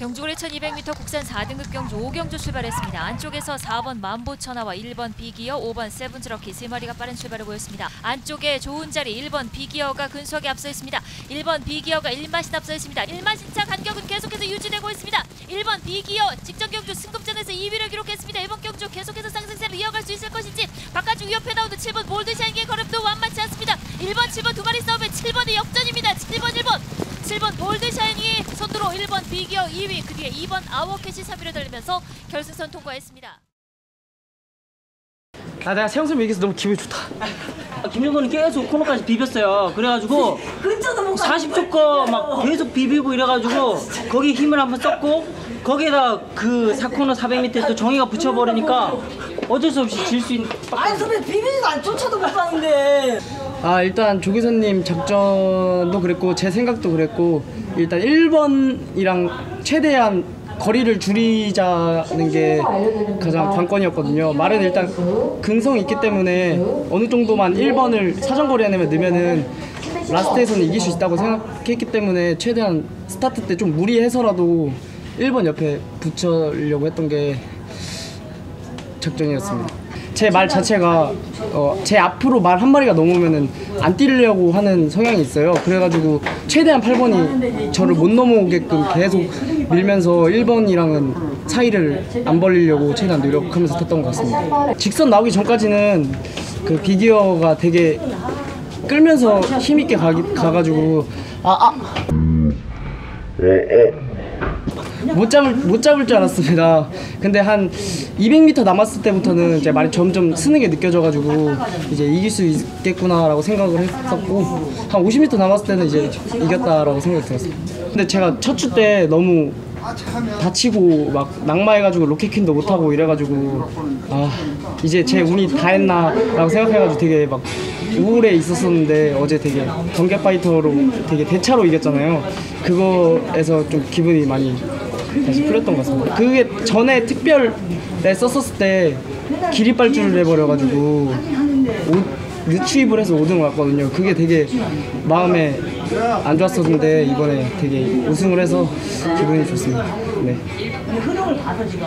경주 고래 1200m 국산 4등급 경주 5경주 출발했습니다. 안쪽에서 4번 만보천하와 1번 비기어, 5번 세븐즈럭키 세 마리가 빠른 출발을 보였습니다. 안쪽에 좋은 자리 1번 비기어가 근소하게 앞서 있습니다. 1번 비기어가 1마신 앞서 있습니다. 1마신 차 간격은 계속해서 유지되고 있습니다. 1번 비기어 직전 경주 승급전에서 2위를 기록했습니다. 이번 경주 계속해서 상승세를 이어갈 수 있을 것인지 바깥쪽 옆에 나오는 7번 볼드샤인의 걸음도 완만치 않습니다. 1번, 7번 두 마리 싸움에 7번이 역전입니다. 7번, 1번. 7번 볼드샤이니 선두로 1번 비기어 2위 그 뒤에 2번 아워캣이 3위를 달리면서 결승선 통과했습니다. 아 내가 세영쌤 얘기해서 너무 기분이 좋다 김정근이 계속 코너까지 비볐어요. 그래가지고 근처도 못 40초 거 막 계속 비비고 이래가지고 거기 힘을 한번 썼고 거기에다 그 4코너 400m 또 정의가 붙여버리니까 어쩔 수 없이 질 수 있는 아니 선배 비비지도 안 쫓아도 못 가는데 아 일단 조기선님 작전도 그랬고 제 생각도 그랬고 일단 1번이랑 최대한 거리를 줄이자는 게 가장 관건이었거든요 말은 일단 근성이 있기 때문에 어느 정도만 1번을 사정거리 안에 넣으면은 라스트에서는 이길 수 있다고 생각했기 때문에 최대한 스타트 때 좀 무리해서라도 1번 옆에 붙여려고 했던 게 작전이었습니다. 제 말 자체가 어, 제 앞으로 말 한 마리가 넘으면은 안 뛰려고 하는 성향이 있어요. 그래가지고 최대한 8번이 저를 못 넘어오게끔 계속 밀면서 1번이랑은 사이를 안 벌리려고 최대한 노력하면서 탔던 것 같습니다. 직선 나오기 전까지는 그 비기어가 되게 끌면서 힘있게 가가지고 아 아. 못 잡을 못 잡을 줄 알았습니다. 근데 한 200m 남았을 때부터는 이제 말이 점점 쓰는 게 느껴져가지고 이제 이길 수 있겠구나라고 생각을 했었고 한 50m 남았을 때는 이제 이겼다라고 생각이 들었어요. 근데 제가 첫 주 때 너무 다치고 막 낙마해가지고 로켓퀸도 못하고 이래가지고 아 이제 제 운이 다 했나라고 생각해가지고 되게 막 우울해 있었었는데 어제 되게 번개 파이터로 되게 대차로 이겼잖아요. 그거에서 좀 기분이 많이 다시 풀렸던 것 같습니다. 그게 전에 특별에 썼었을 때 기립발주를 해버려가지고 오- 유추입을 해서 5등 왔거든요. 그게 되게 마음에 안 좋았었는데 이번에 되게 우승을 해서 기분이 좋습니다. 네. 흐름을 봐서 지금